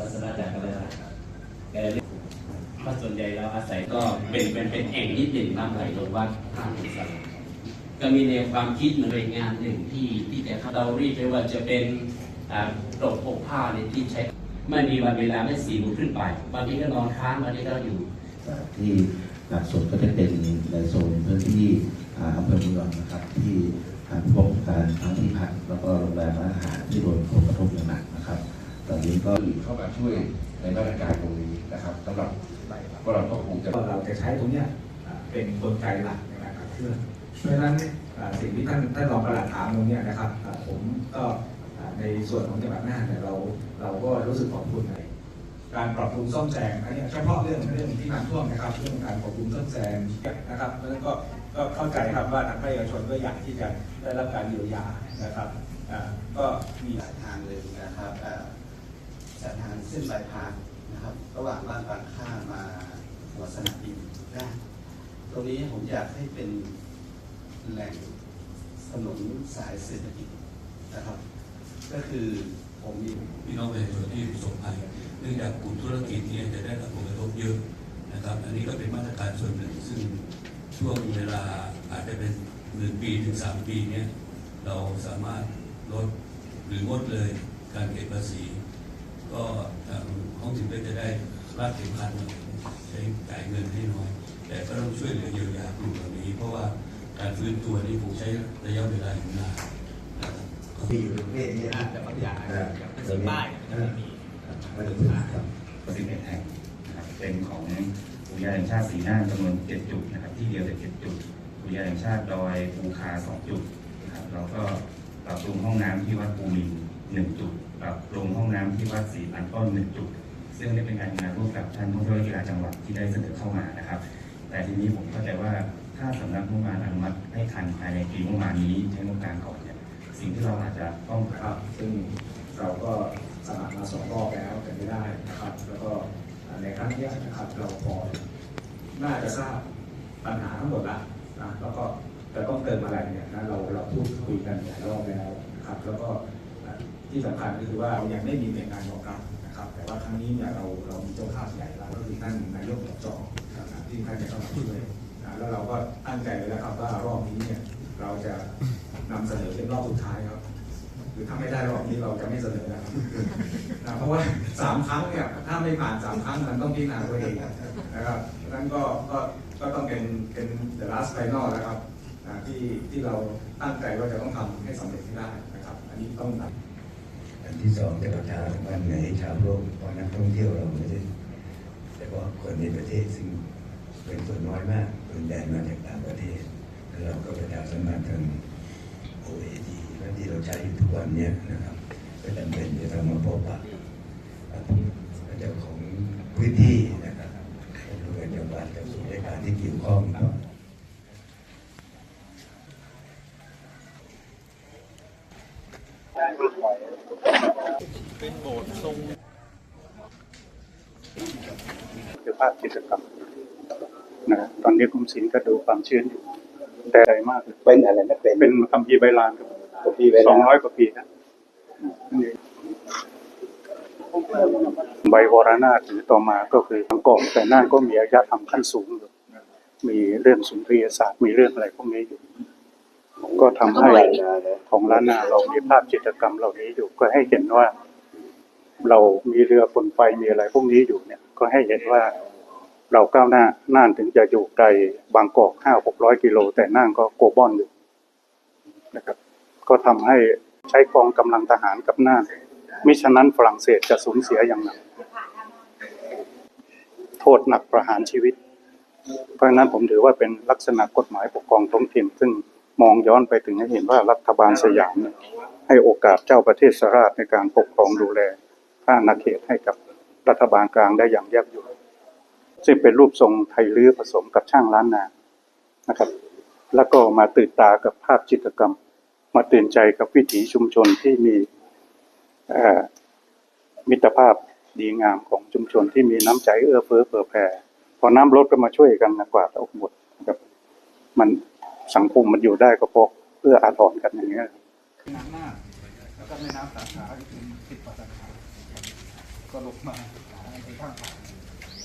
ศาสนาจารย์ก็ได้แต่ถ้าส่วนใหญ่เราอาศัยก็เป็นเป็นเป็นแอ่งนิดหนึ่งน้ำไหลลงวัดท่าอิสระก็มีแนวความคิดเหมือนหน่วยงานหนึ่งที่ที่จะเราเรียกว่าจะเป็นอ่าปลกปกผ้าในยที่ใช้ไม่มีวันเวลาไม่สี่โมงขึ้นไปบางทีก็นอนค้างบางทีก็อยู่ที่หลักสูตรก็จะเป็นในโซนพื้นที่อ่าอำเภอเมืองนะครับที่พบการทั้งที่พักแล้วก็โรงแรมและอาหารที่โดนผลกระทบอย่างหนักนะครับ ตอนนี้ก็เข้ามาช่วยในมาตรการตรงนี้นะครับสำหรับพวกเราก็คงจะว่าเราจะใช้ตรงนี้เป็นกลไกหลักในการขับเคลื่อนเพราะฉะนั้นสิ่งที่ท่านท่านรองประหลัดถามตรงนี้นะครับผมก็ในส่วนของจังหวัดน่านเนี่ยเราเราก็รู้สึกขอบคุณในการปรับปรุงซ่อมแซมอันนี้เฉพาะเรื่องเรื่องที่น้ำท่วมนะครับเรื่องการปรับปรุงซ่อมแซมนะครับเพราะฉะนั้นก็ก็เข้าใจครับว่าทางภาคเอกชนก็อยากที่จะได้รับการเยียวยานะครับก็มีหลายทางเลยนะครับ เอ่อสายทางเส้นบายพาสนะครับ ระหว่างบ้านบางข้ามาหัวสนามบินได้ตรงนี้ผมอยากให้เป็นแหล่งถนนสายเศรษฐกิจนะครับ ก็คือผมมีพี่น้องประชาชนที่ประสบภัยเนื่องจากกลุ่มธุรกิจเนี้จะได้รับผลกระทบเยอะนะครับ อันนี้ก็เป็นมาตรการส่วนหนึ่ง ซึ่งช่วงเวลาอาจจะเป็นหนึ่งปีถึงสามปีเนี้ยเราสามารถลดหรืองดเลยการเก็บภาษี ก็ทางห้องสินก็จะได้รัดเข็มขัดหน่อยใช้จ่ายเงินให้น้อย แต่ก็ต้องช่วยเหลือเยียวยากลุ่มเหล่านี้ เพราะว่าการฟื้นตัวนี่คงใช้ระยะเวลาอยู่นานนะครับที่อยู่ประเทศนี้นะแต่บางอย่างเป็นสีป้ายม่มีไม่ได้ครับ11แห่งนะครับเป็นของอุทยานแห่งชาติสีหน้าจำนวน7จุดนะครับที่เดียวแต่7จุดอุทยานแห่งชาติดอยภูคา2จุดนะครับแล้วก็ปรับปรุงห้องน้ำที่วัดภูมินทร์1จุด ปรับปรุงห้องน้ำที่วัดศรีปันต้น1จุด ซึ่งได้เป็นการทำงานร่วมกับท่านผู้ช่วยกีฬาจังหวัดที่ได้เสนอเข้ามานะครับ แต่ทีนี้ผมเข้าใจว่าถ้าสำนักงบประมาณอนุมัติให้ทันภายในปีงบประมาณนี้ใช้งบกลางก่อนเนี่ยสิ่งที่เราอาจจะต้องครับ ซึ่งเราก็สมัครมาสองรอบแล้วแต่ไม่ได้นะครับ แล้วก็ในครั้งเนี้ยนะครับเราพอน่าจะทราบปัญหาทั้งหมดละนะแล้วก็จะต้องเติมอะไรเนี่ยนะเราเราพูดคุยกันหลายรอบแล้วนะครับ แล้วก็ ที่สำคัญก็คือว่าเรายังไม่มีหน่วยงานรองรับนะครับ แต่ว่าครั้งนี้เนี่ยเราเรามีเจ้าภาพใหญ่เราก็คือท่านนายกอบจนะครับที่ท่านจะเข้ามาช่วยนะแล้วเราก็ตั้งใจไว้แล้วครับว่ารอบนี้เนี่ยเราจะนำเสนอเป็นรอบสุดท้ายครับคือถ้าไม่ได้รอบนี้เราจะไม่เสนอนะเพราะว่าสามครั้งเนี่ยถ้าไม่ผ่านสามครั้งมันต้องพิจารณาตัวเองนะครับดังนั้นก็ก็ก็ต้องเป็นเป็น the last final นะครับที่ที่เราตั้งใจว่าจะต้องทำให้สำเร็จให้ได้ นะครับอันนี้ต้องทำอันที่สองจะประชาสัมพันธ์ให้ชาวโลกเพราะนักท่องเที่ยวเราไม่ได้แต่ว่าคนในประเทศซึ่งเป็นส่วนน้อยมากส่วนใหญ่มาจากต่างประเทศแล้วเราก็ประชาสัมพันธ์ทาง OAD และที่เราใช้อยู่ทุกวันเนี้ยนะครับก็จำเป็นจะต้องมาพบปะเจ้าของพื้นที่นะครับโดยจังหวัดกับส่วนราชการที่เกี่ยวข้องครับ คือภาพจิตรกรรมนะตอนนี้กรมศิลป์ก็ดูความชื้นอยู่แต่ใหญ่มากเลยเป็นอะไรนะเป็นเป็นคัมภีร์ใบลานครับที่เวสลาองร้อยกว่าปีนะใบวรนาถหรือต่อมาก็คือทางกองแต่น่านก็มีอารยธรรมขั้นสูงอยู่มีเรื่องสุนทรียศาสตร์มีเรื่องอะไรพวกนี้อยู่ก็ทำให้ของล้านนาเรามีภาพจิตรกรรมเหล่านี้อยู่ก็ให้เห็นว่า เรามีเรือฝนไฟมีอะไรพวกนี้อยู่เนี่ย ก็ให้เห็นว่า เราก้าวหน้าน่านถึงจะอยู่ไกลบางกอกห้าหกร้อยกิโล แต่น่านก็โกบอนอยู่นะครับ ก็ทำให้ใช้กองกำลังทหารกับน่านมิฉะนั้นฝรั่งเศสจะสูญเสียอย่างหนักโทษหนักประหารชีวิต เพราะนั้นผมถือว่าเป็นลักษณะกฎหมายปกครองท้องถิ่น ซึ่งมองย้อนไปถึงให้เห็นว่ารัฐบาลสยามให้โอกาสเจ้าประเทศสราชในการปกครองดูแลข้านาเขตให้กับรัฐบาลกลางได้อย่างแยบยล ซึ่งเป็นรูปทรงไทยลื้อผสมกับช่างล้านนานะครับ แล้วก็มาตื่นตากับภาพจิตรกรรม มาตื่นใจกับวิถีชุมชนที่มีมิตรภาพดีงามของชุมชนที่มีน้ำใจเอื้อเฟื้อเผื่อแผ่พอน้ำลดก็มาช่วยกันนะกวาดเอาหมดนะครับ มันสังคมมันอยู่ได้ก็เพราะเอื้ออาทรกันอย่างเงี้ยน้ำหน้าแล้วก็แม่น้ำสาขาที่เป็นสิบกว่าสาขาก็ลงมาหาอำเภอข้างผาทำ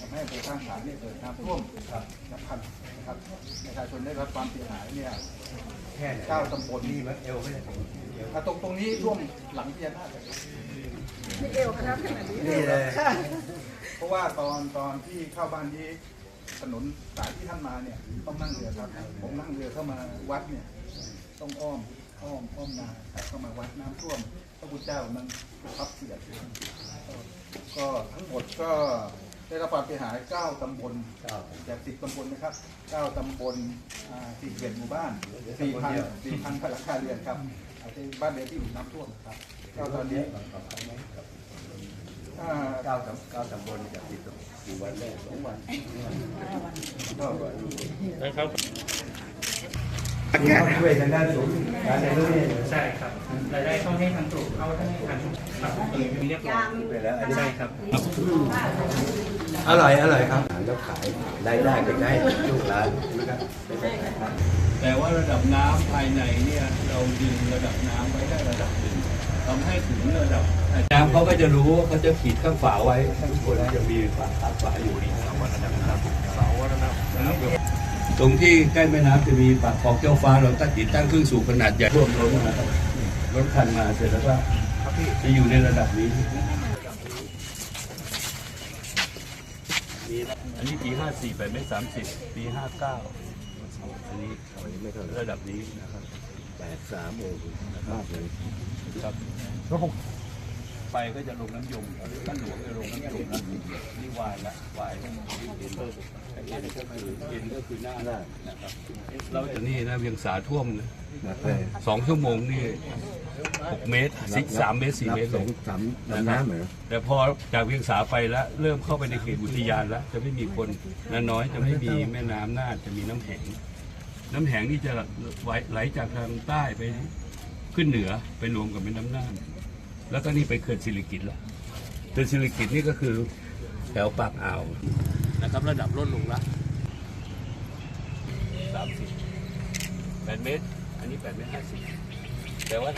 ให้อำเภอข้างผาเนี่ยเกิดน้ำท่วมครับนับพันนะครับประชาชนได้รับความเสียหายเนี่ยแค่เก้าตำบลนี่มันเอวไม่ได้อะตรงตรงนี้ท่วมหลังพญานาคไม่เอวขนาดขนาดนี้นี่เลยเพราะว่าตอนตอนที่เข้าบ้านที่ถนนสายที่ท่านมาเนี่ยต้องนั่งเรือครับผมนั่งเรือเข้ามาวัดเนี่ยต้องอ้อมอ้อมอ้อมนาเข้ามาวัดน้ำท่วมพระพุทธเจ้ามันพับเสียดก็ทั้งหมดก็ ได้รับความเสียหาย 9 ตำบลจาก 10 ตำบลนะครับ 9 ตำบลอ่า41หมู่บ้าน 4,000 4,000พลังคาเรือนครับอาจจะบ้านเรือนที่ถูกน้ำท่วมครับก็ตอนนี้อ่าเก้าตำเก้าตำบลจากสี่สี่วันแรกสองวัน ก็ช่วยทางด้านสูงการเรียนรู้เนี่ยใช่ครับรายได้เข้าให้ทางกลุ่มเข้าให้ทางครับมีเรียบร้อยไปแล้วอันนี้ใช่ครับ อร่อยอร่อยครับแล้วขายรายได้ก็ได้ลูกหลานนะครับแต่ว่าระดับน้ำภายในเนี่ยเราดึงระดับน้ำไว้ได้ระดับหนึ่งทำให้ถึงระดับน้ำเขาก็จะรู้ว่าเขาจะขีดข้างฝาไว้ข้างบนจะมีฝาข้างฝาอยู่นี่สาวัฒนธรรมสาวัฒนธรรม ตรงที่ใกล้แม่น้ำจะมีปากคลองแก้วฟ้าเราตั้งติดตั้งเครื่องสูบขนาดใหญ่ท่วมล้นมารถคันมาเสร็จแล้วก็จะอยู่ในระดับนี้อันนี้ปีห้าสี่ไปไม่สามสิบปีห้าเก้าอันนี้ระดับนี้นะครับแปดสามโอ้โหมากเลยครับ ไปก็จะลงน้ำยมท่านหลวงจะลงน้ำยมนะนี่วายละวายเอ็นเอ็นก็คือเอ็นก็คือหน้านะครับเราจะนี่นะเวียงสาท่วมนะนับเลยสองชั่วโมงนี่หกเมตรสิสามเมตรสี่เมตรสเลองยสามน้ำเหรอแต่พอจากเวียงสาไปแล้วเริ่มเข้าไปในเขตอุทยานแล้วจะไม่มีคนน้าน้อยจะไม่มีแม่น้ำน่านจะมีน้ำแข็งน้ำแข็งนี่จะไหลไหลจากทางใต้ไปขึ้นเหนือไปรวมกับแม่น้ำน่าน แล้วก็นี่ไปเขื่อนสิริกิตแล้วเขื่อนสิริกิตนี่ก็คือแถวปากอ่าวนะครับระดับลดลงละสามสิบแปดเมตร อันนี้แปดเมตรห้าสิบแต่ว่า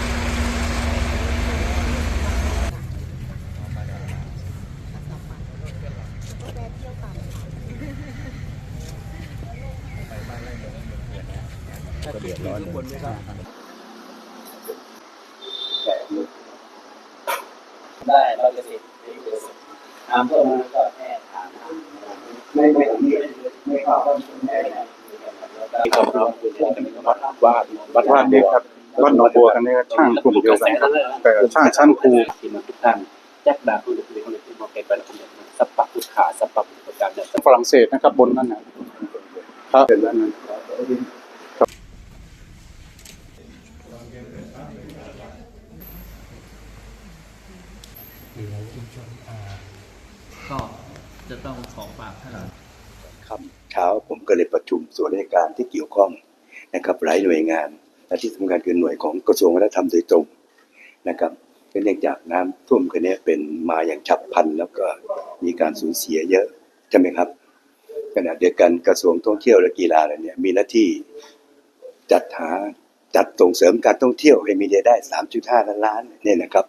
ก็เดือดร้อนเลย ได้เราจะติด น้ำท่วมมันก็แค่ถามไม่ไม่ไม่ไม่เข้าก็ไม่ได้นะมีความรู้ว่าว่าวัดว่านนี่ครับวัดหนองบัวกันนี่ช่างกลุ่มเดียวกันแต่ช่างชั้นครูที่มาทุกท่านยักษ์ดาบผู้ดุริคนที่มาเป็นบรรลุสัพพะพุทธาสัพพะพุทธการเนี่ยฝรั่งเศสนะครับบนนั้นนะครับเป็นนั้นนะ ก็ จะต้องขอฝากท่านครับเช้าผมก็เลยประชุมส่วนราชการที่เกี่ยวข้องนะครับหลายหน่วยงานและที่สำคัญคือหน่วยของกระทรวงวัฒนธรรมโดยตรงนะครับเนื่องจากน้ำท่วมกันนี้เป็นมาอย่างฉับพลันแล้วก็มีการสูญเสียเยอะใช่ไหมครับขณะเดียวกันกระทรวงท่องเที่ยวและกีฬาอะไรเนี่ยมีหน้าที่จัดหาจัดส่งเสริมการท่องเที่ยวให้มีรายได้ 3.5 ล้านล้านเนี่ยนะครับ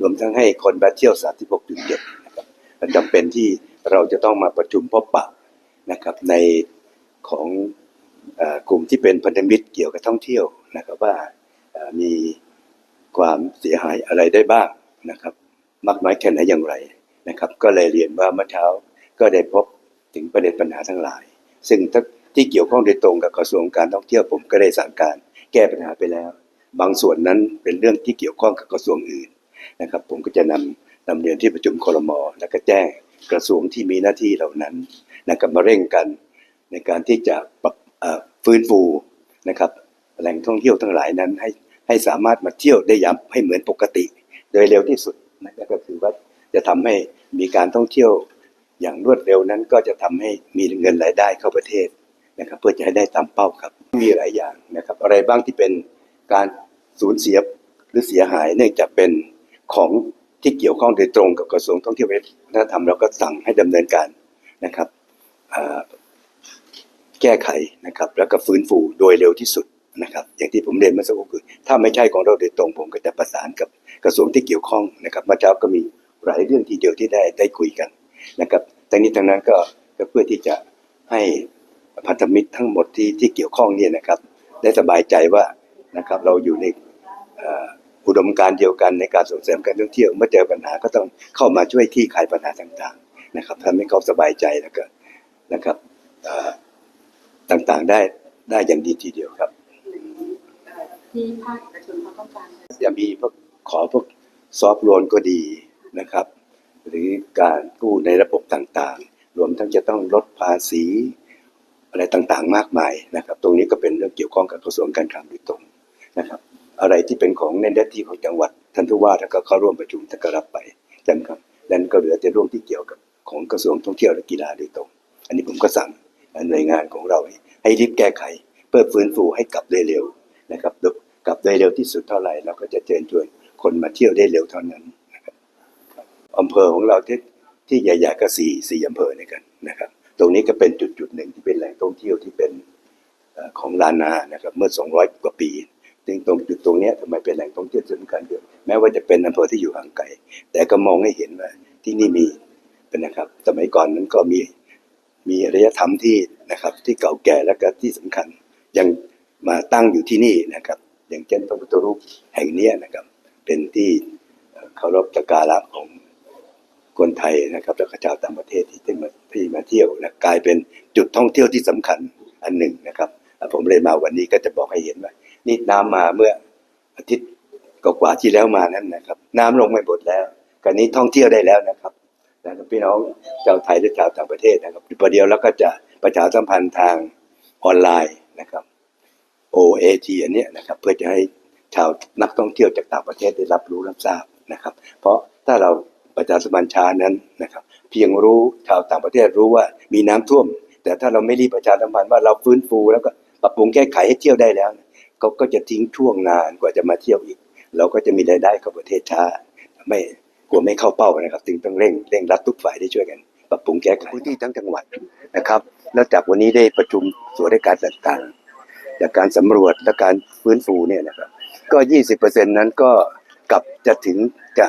รวมทั้งให้คนมาเที่ยว 36.7 นะครับจำเป็นที่ เราจะต้องมาประชุมพบปะนะครับในของอกลุ่มที่เป็นพันธมิตรเกี่ยวกับท่องเที่ยวนะครับว่ามีความเสียหายอะไรได้บ้างนะครับ มากน้อยแค่ไหนอย่างไรนะครับ ก็เลยเรียนว่าเมื่อเช้าก็ได้พบถึงประเด็นปัญหาทั้งหลาย ซึ่งที่เกี่ยวข้องโดยตรงกับกระทรวงการท่องเที่ยวผมก็ได้สั่งการแก้ปัญหาไปแล้ว บางส่วนนั้นเป็นเรื่องที่เกี่ยวข้องกับกระทรวงอื่นนะครับ ผมก็จะนำนำเรียนที่ประชุมครมแล้วก็แจ้ง กระทรวงที่มีหน้าที่เหล่านั้นนะครับมาเร่งกันในการที่จะปรับฟื้นฟูนะครับแหล่งท่องเที่ยวทั้งหลายนั้นให้ให้สามารถมาเที่ยวได้ย้ำให้เหมือนปกติ โดยเร็วที่สุดนั่นก็คือว่าจะทำให้มีการท่องเที่ยวอย่างรวดเร็วนั้นก็จะทำให้มีเงินรายได้เข้าประเทศนะครับเพื่อจะให้ได้ตามเป้าครับ มีหลายอย่างนะครับ อะไรบ้างที่เป็นการสูญเสียหรือเสียหายเนื่องจากเป็นของ ที่เกี่ยวข้องโดยตรงกับกระทรวงท่องเที่ยวและวัฒนธรรมเราก็สั่งให้ดำเนินการนะครับแก้ไขนะครับ แล้วก็ฟื้นฟูโดยเร็วที่สุดนะครับ อย่างที่ผมเรียนเมื่อสักครู่คือ ถ้าไม่ใช่ของเราโดยตรงผมก็จะประสานกับกระทรวงที่เกี่ยวข้องนะครับเมื่อเช้าก็มีหลายเรื่องทีเดียวที่ได้ได้คุยกันนะครับทั้งนี้ทั้งนั้นก็เพื่อที่จะให้พันธมิตรทั้งหมดที่ที่เกี่ยวข้องเนี่ยนะครับ ได้สบายใจว่านะครับเราอยู่ในอ ดมการณ์เดียวกันในการส่งเสริมการท่องเที่ยวเมื่อเจอปัญหาก็ต้องเข้ามาช่วยที่คลายปัญหาต่างๆนะครับทำให้เขาสบายใจแล้วก็นะครับเอ่อต่างๆได้ได้อย่างดีทีเดียวครับที่ภาคเอกชนเขาต้องการจะมีพวกขอพวกซอฟต์โลนก็ดีนะครับ หรือการกู้ในระบบต่างๆ รวมทั้งจะต้องลดภาษีอะไรต่างๆ มากมายนะครับ ตรงนี้ก็เป็นเรื่องเกี่ยวข้องกับกระทรวงการคลังโดยตรงนะครับ อะไรที่เป็นของในหน้าที่ของจังหวัดท่านผู้ว่าท่านก็เข้าร่วมประชุมท่านก็รับไปจังครับแล้วก็เหลือแต่เรื่องที่เกี่ยวกับของกระทรวงท่องเที่ยวและกีฬาโดยตรง อันนี้ผมก็สั่งหน่วยงานของเราให้รีบแก้ไข เพื่อฟื้นฟูให้กลับได้เร็วนะครับกลับได้เร็วที่สุดเท่าไหร่เราก็จะเชิญชวนคนมาเที่ยวได้เร็วเท่านั้นนะครับอำเภอของเราที่ที่ใหญ่ๆก็สี่สี่อำเภอในกันนะครับ ตรงนี้ก็เป็นจุดจุดๆหนึ่งที่เป็นแหล่งท่องเที่ยวที่เป็นของลานานะครับเมื่อ 200 กว่าปี ซึ่งตรงจุดตรงนี้ทำไมเป็นแหล่งท่องเที่ยวสำคัญเยอะแม้ว่าจะเป็นอำเภอที่อยู่ห่างไกล แต่ก็มองให้เห็นว่าที่นี่มีเป็นนะครับ สมัยก่อนนั้นก็มีมีอารยธรรมที่นะครับ ที่เก่าแก่และก็ที่สำคัญ ยังมาตั้งอยู่ที่นี่นะครับ อย่างเช่นพระพุทธรูปแห่งนี้นะครับ เป็นที่เคารพสักการะของคนไทยนะครับ แล้วก็ชาวต่างประเทศที่มาที่มาเที่ยวนะกลายเป็นจุดท่องเที่ยวที่สำคัญอันหนึ่งนะครับ ผมเลยมาวันนี้ก็จะบอกให้เห็นว่า นี่น้ำมาเมื่ออาทิตย์กว่าที่แล้วมานั้นนะครับ น้ำลงไม่หมดแล้วกันนี้ท่องเที่ยวได้แล้วนะครับนะครับพี่น้องชาวไทยและชาวต่างประเทศนะครับประเดี๋ยวแล้วก็จะประชาสัมพันธ์ทางออนไลน์นะครับ OAG อันนี้นะครับเพื่อจะให้ชาวนักท่องเที่ยวจากต่างประเทศได้รับรู้รับทราบนะครับ เพราะถ้าเราประชาสัมพันธ์ช้านั้นนะครับ เพียงรู้ชาวต่างประเทศรู้ว่ามีน้ำท่วม แต่ถ้าเราไม่รีบประชาสัมพันธ์ว่าเราฟื้นฟูแล้วก็ปรับปรุงแก้ไขให้เที่ยวได้แล้ว เขาก็จะทิ้งช่วงนานกว่าจะมาเที่ยวอีก เราก็จะมีรายได้เข้าประเทศช้าไม่กลัวไม่เข้าเป้านะครับจึงต้องเร่งเร่งรัดทุกฝ่ายได้ช่วยกัน ปรับปรุงแก้ไขพื้นที่ทั้งจังหวัดนะครับ แล้วจากวันนี้ได้ประชุมส่วนราชการต่างๆจากการสำรวจและการฟื้นฟูเนี่ยนะครับก็20%นั้นก็กลับจะถึงจะ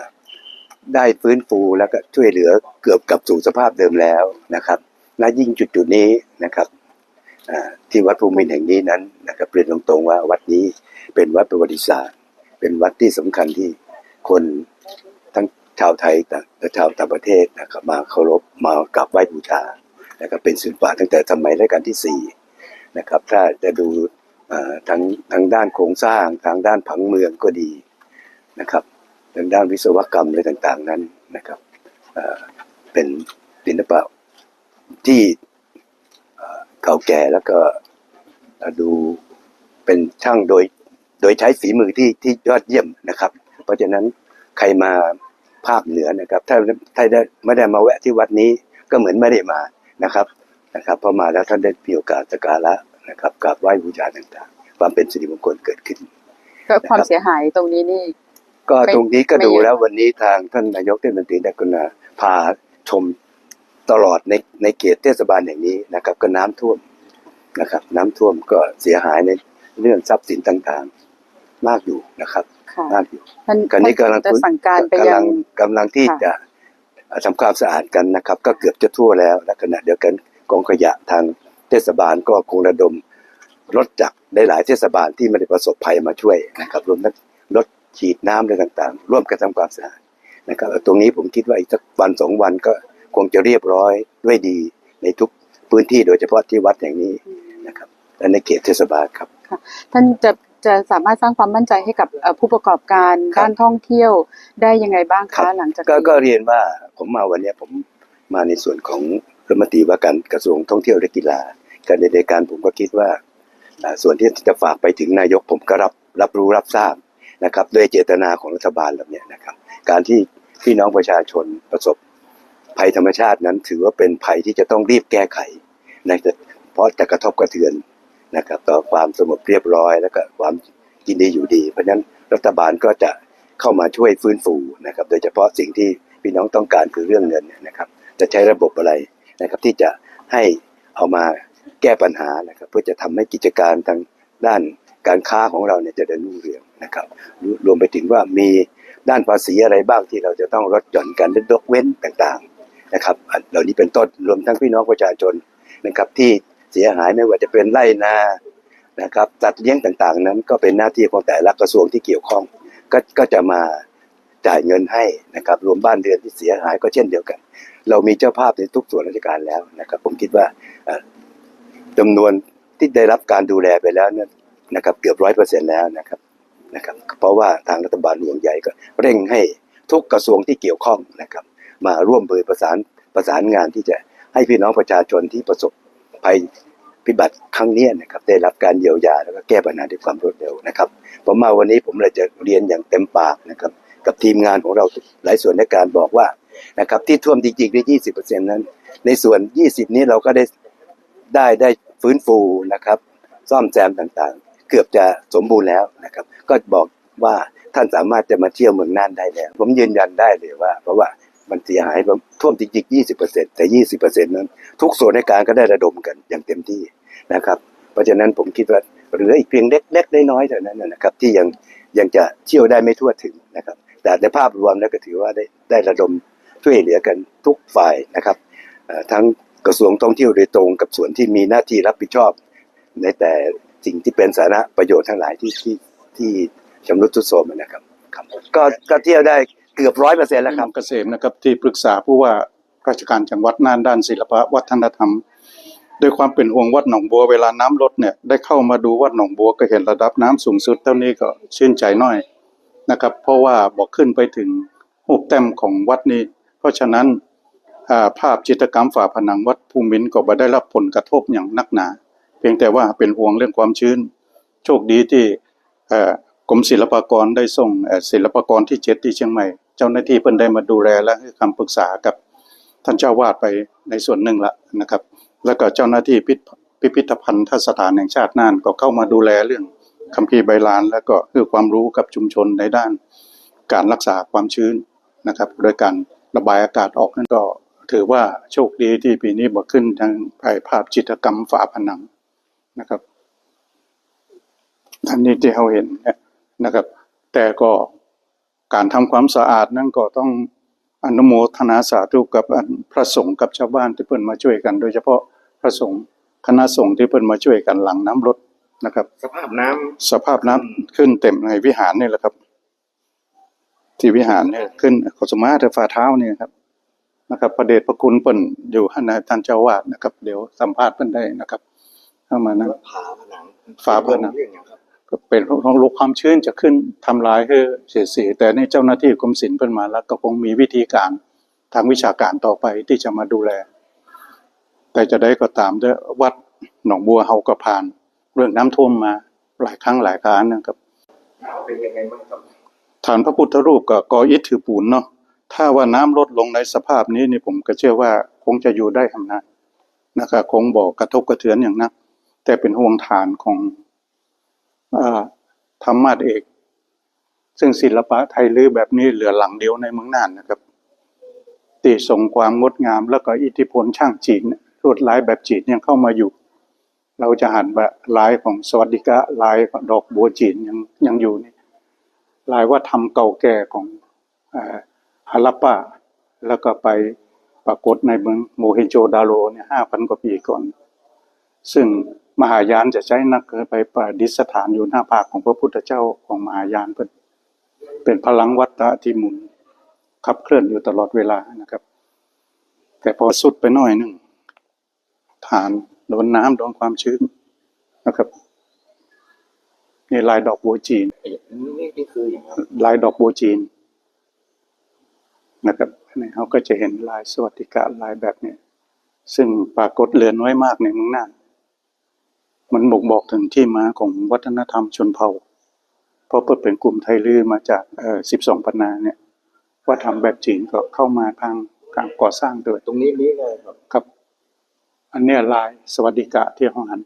ได้ฟื้นฟูแล้วก็ช่วยเหลือเกือบกลับสู่สภาพเดิมแล้วนะครับ และยิ่งจุดจุดๆนี้นะครับอ่า ที่วัดภูมินแห่งนี้นั้นนะครับเรียนตรงๆว่าวัดนี้เป็นวัดประวัติศาสตร์ เป็นวัดที่สำคัญที่คนทั้งชาวไทยต่างและชาวต่างประเทศนะครับมาเคารพมากราบไหว้บูชานะครับเป็นศิลปะตั้งแต่สมัยรัชกาลที่สี่นะครับ ถ้าจะดูทั้งทางด้านโครงสร้างทางด้านผังเมืองก็ดีนะครับทางด้านวิศวกรรมอะไรต่างๆนั้นนะครับเป็นศิลปะที่ เก่าแก่แล้วก็อ่าดูเป็นช่างโดยโดยใช้ฝีมือที่ที่ยอดเยี่ยมนะครับ เพราะฉะนั้นใครมาภาคเหนือนะครับ ถ้าถ้าได้ไม่ได้มาแวะที่วัดนี้ก็เหมือนไม่ได้มานะครับนะครับพอมาแล้วท่านได้มีโอกาสสักการะนะครับกราบไหว้บูชาต่างๆ ความเป็นสิริมงคลเกิดขึ้นก็ความเสียหายตรงนี้นี่ ก็ไม่ตรงนี้ก็ไม่ดูเยอะแล้ววันนี้ทางท่านนายกเทศมนตรีได้กรุณาพาชม ตลอดในในเขตเทศบาลแห่งนี้นะครับ ก็น้ำท่วมนะครับ น้ำท่วมก็เสียหายในเรื่องทรัพย์สินต่างๆ มากอยู่นะครับค่ะมากอยู่ท่านกันนี้กำลังจะสั่งการไปกำยัลังงกำลังที่ค่ะจะทำความสะอาดกันนะครับ ก็เกือบจะทั่วแล้วและขณะเดียวกันกองขยะทางเทศบาลก็คงระดมรถจากได้หลายเทศบาลที่ไม่ได้ประสบภัยมาช่วยนะครับรวมทั้งรถฉีดน้ำอะไรต่างๆ ร่วมกันทำความสะอาดนะครับ ตรงนี้ผมคิดว่าอีกสักวันสองวันก็ค งจะเรียบร้อยด้วยดีในทุกพื้นที่โดยเฉพาะที่วัดแห่งนี้นะครับและในเขตเทศบาลครับท่านจะจะสามารถสร้างความมั่นใจให้กับเอ่อผู้ประกอบการครับด้านท่องเที่ยวได้ยังไงบ้างครัคะบหลังจากก็นี้ก็เรียนว่าผมมาวันเนี้ยผมมาในส่วนของรัฐมนตรีว่าการกระทรวงท่องเที่ยวและกีฬาการในรายการผมก็คิดว่าอ่าส่วนที่จะฝากไปถึงนายกผมก็รับรับรู้รับทราบนะครับด้วยเจตนาของรัฐบาลแบบเนี้ยนะครับ การที่พี่น้องประชาชนประสบ ภัยธรรมชาตินั้น ถือว่าเป็นภัยที่จะต้องรีบแก้ไขนะเพราะจะกระทบกระเทือนนะครับ ต่อความสงบเรียบร้อยแล้วก็ความกินดีอยู่ดี เพราะฉะนั้นรัฐบาลก็จะเข้ามาช่วยฟื้นฟูนะครับ โดยเฉพาะสิ่งที่พี่น้องต้องการคือเรื่องเงินนะครับ จะใช้ระบบอะไรนะครับที่จะให้เอามาแก้ปัญหานะครับ เพื่อจะทำให้กิจการทางด้านการค้าของเราเนี่ยจะเดินรุ่งเรืองนะครับ รวมไปถึงว่ามีด้านภาษีอะไรบ้างที่เราจะต้องลดหย่อนกันหรือยกเว้นต่างๆ นะครับเหล่านี้เป็นต้นรวมทั้งพี่น้องประชาชนนะครับที่เสียหายไม่ว่าจะเป็นไร่นานะครับตัดเลี้ยงต่างๆ นั้นก็เป็นหน้าที่ของแต่ละกระทรวงที่เกี่ยวข้องก็ก็จะมาจ่ายเงินให้นะครับรวมบ้านเรือนที่เสียหายก็เช่นเดียวกัน เรามีเจ้าภาพในทุกส่วนราชการแล้วนะครับผมคิดว่าเอ่อจำนวนที่ได้รับการดูแลไปแล้วนนะครับเกือบร้อยเปอร์เซ็นต์แล้วนะครับนะครับ เพราะว่าทางรัฐบาลห่วงใยก็เร่งให้ทุกกระทรวงที่เกี่ยวข้องนะครับ มาร่วมมือประสานประสานงานที่จะให้พี่น้องประชาชนที่ประสบภัยพิบัติครั้งนี้นะครับได้รับการเยียวยาแล้วก็แก้ปัญหาด้วยความรวดเร็วนะครับผมมาวันนี้ผมเลยจะเรียนอย่างเต็มปากนะครับกับทีมงานของเราหลายส่วนในการบอกว่านะครับที่ท่วมจริงๆได้ยี่สิบเปอร์เซ็นต์นั้น ในส่วนยี่สิบนี้เราก็ได้ได้ได้ฟื้นฟูนะครับ ซ่อมแซมต่างๆ เกือบจะสมบูรณ์แล้วนะครับ ก็บอกว่าท่านสามารถจะมาเที่ยวเมืองน่านได้แล้ว ผมยืนยันได้เลยว่า เพราะว่า มันเสียหายท่วมจริงๆยี่สิบเปอร์เซ็นต์แต่ยี่สิบเปอร์เซ็นต์นั้น ทุกส่วนในการก็ได้ระดมกันอย่างเต็มที่นะครับ เพราะฉะนั้นผมคิดว่าเหลืออีกเพียงเล็กๆน้อยๆเท่านั้นนะครับ ที่ยังยังจะเที่ยวได้ไม่ทั่วถึงนะครับ แต่ในภาพรวมแล้วก็ถือว่าได้ได้ระดมช่วยเหลือกันทุกฝ่ายนะครับทั้งกระทรวงท่องเที่ยวโดยตรงกับส่วนที่มีหน้าที่รับผิดชอบ ในแต่สิ่งที่เป็นสาธารณประโยชน์ทั้งหลายที่ที่ที่ชำรุดทรุดโทรมนะครับครับก็ก็เที่ยวได้ เกือบร้อยเปอร์เซ็นต์แล้วครับเกษมนะครับที่ปรึกษาผู้ว่าราชการจังหวัดน่านด้านศิลปะวัฒนธรรมด้วยความเป็นห่วงวัดหนองบัวเวลาน้ำลดเนี่ยได้เข้ามาดูวัดหนองบัวก็เห็นระดับน้ำสูงสุดเท่านี้ก็ชื่นใจน่อยนะครับ เพราะว่าบอกขึ้นไปถึงหูปแต้มของวัดนี้ เพราะฉะนั้นาภาพจิตรกรรมฝาผนังวัดภูมินทร์ก็บ่ได้รับผลกระทบอย่างนักหนา เพียงแต่ว่าเป็นห่วงเรื่องความชื้น โชคดีที่กรมศิลปากรได้ส่งศิลปากรที่เจ็ดที่เชียงใหม่ เจ้าหน้าที่เพิ่นได้มาดูแลและให้คำปรึกษากับท่านเจ้าวาดไปในส่วนหนึ่งละนะครับ แล้วก็เจ้าหน้าที่พิพิธพิพิธภัณฑ์ทสถานแห่งชาติน่านก็เข้ามาดูแลเรื่องคัมภีร์ใบลาน แล้วก็ให้ความรู้กับชุมชนในด้านการรักษาความชื้นนะครับ โดยการระบายอากาศออกนั่นก็ถือว่าโชคดีที่ปีนี้บ่ขึ้นทางภาพจิตกรรมฝาผนังนะครับอันนี้ที่เราเห็นนะครับ แต่ก็ การทำความสะอาดนั่นก็ต้องอนุโมทนาสาธุกับอันพระสงฆ์กับชาวบ้านที่เพิ่นมาช่วยกัน โดยเฉพาะพระสงฆ์คณะสงฆ์ที่เพิ่นมาช่วยกันหลังน้ำลดนะครับ สภาพน้ำสภาพน้ำขึ้นเต็มในวิหารนี่แหละครับ ที่วิหารเนี่ยขึ้นขอสมาเถฝ่าเท้าเนี่ยครับนะครับประเดชพระคุณเปิ่นอยู่ท่านนายท่านเจ้าวาดนะครับ เดี๋ยวสัมภาษณ์เพิ่นได้นะครับ เข้ามานะผาผนังฝาผนังก็ เป็นของลดความชื้นจะขึ้นทำลายให้เสียสีแต่นี่เจ้าหน้าที่กรมศิลป์เพิ่นมาแล้วก็คงมีวิธีการทางวิชาการต่อไปที่จะมาดูแล แต่จะได้ก็ตามด้วยวัดหนองบัวเฮาก็ผ่าน เรื่องน้ำท่วมมาหลายครั้งหลายครั้งนะครับเป็นยังไงบ้างครับฐานพระพุทธรูปกับกออิฐถือปูนเนาะถ้าว่าน้ำลดลงในสภาพนี้นี่ผมก็เชื่อว่าคงจะอยู่ได้ทำนานนะครับคงบอกกระทบกระเทือนอย่างนัก แต่เป็นห่วงฐานของอา ธรรมาสเอก ซึ่งศิลปะไทยลือแบบนี้เหลือหลังเดียวในเมืองน่านนะครับตีทรงความงดงามแล้วก็อิทธิพลช่างจีนลวดลายแบบจีนยังเข้ามาอยู่ เราจะหันแบบลายของสวัสดิกะลายดอกบัวจีนยังยังอยู่นี่ลายว่าทำเก่าแก่ของฮารัปปาแล้วก็ไปปรากฏในเมืองโมเฮนโจดาโรเนี่ยห้าพันกว่าปีก่อน ซึ่ง มหายานจะใช้นักเกิดไปประดิษฐานอยู่หน้าผากของพระพุทธเจ้าของมหายานเป็นเป็นพลังวัตตะที่หมุนขับเคลื่อนอยู่ตลอดเวลานะครับ แต่พอสุดไปหน่อยหนึ่งฐานโดนน้ำโดนความชื้นนะครับนี่ลายดอกบัวจีนนี่คือลายดอกบัวจีนนะครับนนี้เขาก็จะเห็นลายสวัสดิกะลายแบบนี้ ซึ่งปรากฏเหลือน้อยมากในเมืองน่าน มันบ่งบอกถึงที่มาของวัฒนธรรมชนเผ่า เพราะเปิดเป็นกลุ่มไทยลือมาจากเอ่อสิบสองปันนาเนี่ยว่าทำแบบจีนก็เข้ามาทางการก่อสร้างโดยตรงนี้นี่เลยครับครับ อันเนี้ยลายสวัสดิกะที่ห้องหัน